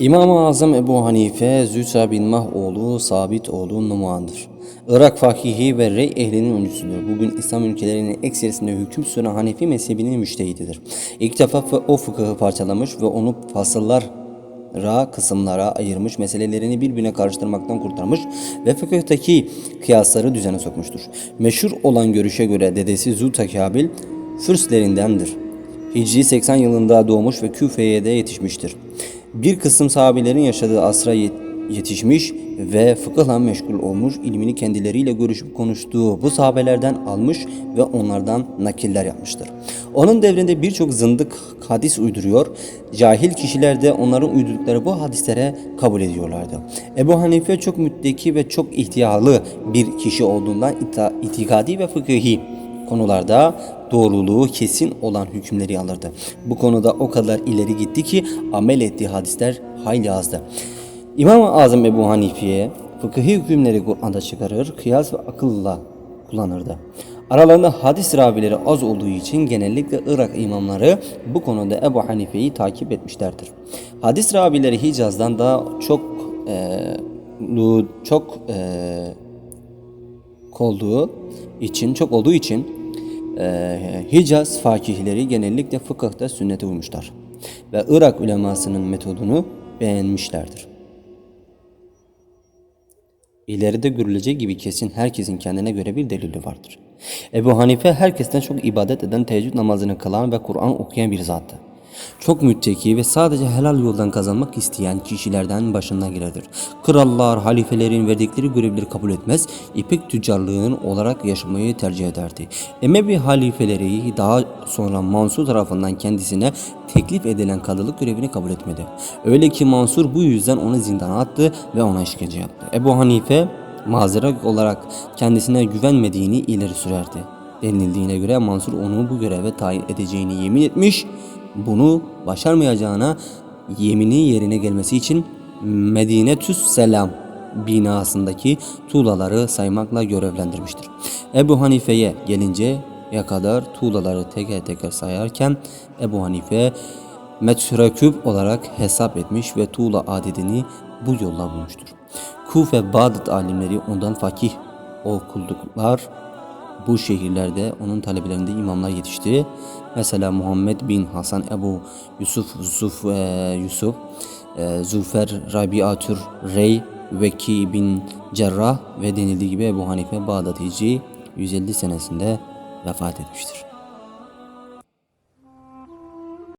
İmam-ı Azam Ebu Hanife, Züsa bin Mahoğlu, Sabit oğlu Numan'dır. Irak fakihi ve rey ehlinin öncüsüdür. Bugün İslam ülkelerinin ekserisinde hüküm süren Hanefi mezhebinin müştehididir. İlk defa o fıkıhı parçalamış ve onu fasıllara, kısımlara ayırmış, meselelerini birbirine karıştırmaktan kurtarmış ve fıkıhtaki kıyasları düzene sokmuştur. Meşhur olan görüşe göre dedesi Zultakabil Fürslerindendir. Hicri 80 yılında doğmuş ve Küfe'ye de yetişmiştir. Bir kısım sahabelerin yaşadığı asra yet- yetişmiş ve fıkıhla meşgul olmuş, ilmini kendileriyle görüşüp konuştuğu bu sahabelerden almış ve onlardan nakiller yapmıştır. Onun devrinde birçok zındık hadis uyduruyor, cahil kişiler de onların uydurdukları bu hadislere kabul ediyorlardı. Ebu Hanife çok mütteki ve çok ihtiyarlı bir kişi olduğundan itikadi ve fıkıhi konularda doğruluğu kesin olan hükümleri alırdı. Bu konuda o kadar ileri gitti ki amel ettiği hadisler hayli azdı. İmam-ı Azam Ebu Hanifi'ye fıkıhi hükümleri Kur'an'da çıkarır, kıyas ve akılla kullanırdı. Aralarında hadis ravileri az olduğu için genellikle Irak imamları bu konuda Ebu Hanife'yi takip etmişlerdir. Hadis ravileri Hicaz'dan daha çok eee, lu- çok olduğu için çok olduğu için eee, Hicaz fakihleri genellikle fıkıhta sünnete uymuşlar ve Irak ulemasının metodunu beğenmişlerdir. İleride görülecek gibi kesin herkesin kendine göre bir delili vardır. Ebu Hanife herkesten çok ibadet eden, teheccüd namazını kılan ve Kur'an okuyan bir zattı. Çok mütteki ve sadece helal yoldan kazanmak isteyen kişilerden başına girerdir. Krallar, halifelerin verdikleri görevleri kabul etmez, ipek tüccarlığın olarak yaşamayı tercih ederdi. Emevi halifeleri daha sonra Mansur tarafından kendisine teklif edilen kadılık görevini kabul etmedi. Öyle ki Mansur bu yüzden onu zindana attı ve ona işkence yaptı. Ebu Hanife mazeret olarak kendisine güvenmediğini ileri sürerdi. Denildiğine göre Mansur onu bu göreve tayin edeceğini yemin etmiş, bunu başarmayacağına yemini yerine gelmesi için Medinetüs Selam binasındaki tuğlaları saymakla görevlendirmiştir. Ebu Hanife'ye gelince ya kadar tuğlaları teker teker sayarken Ebu Hanife metreküp olarak hesap etmiş ve tuğla adedini bu yolla bulmuştur. Kufe Bağdat alimleri ondan fakih okulduklar bu şehirlerde onun talebelerinde imamlar yetişti. Mesela Muhammed bin Hasan Ebu Yusuf Yusuf e, Yusuf e, Zülfer Rabiatür Rey Veki bin Cerrah ve denildiği gibi Ebu Hanife Bağdat Hicri 150 senesinde vefat etmiştir.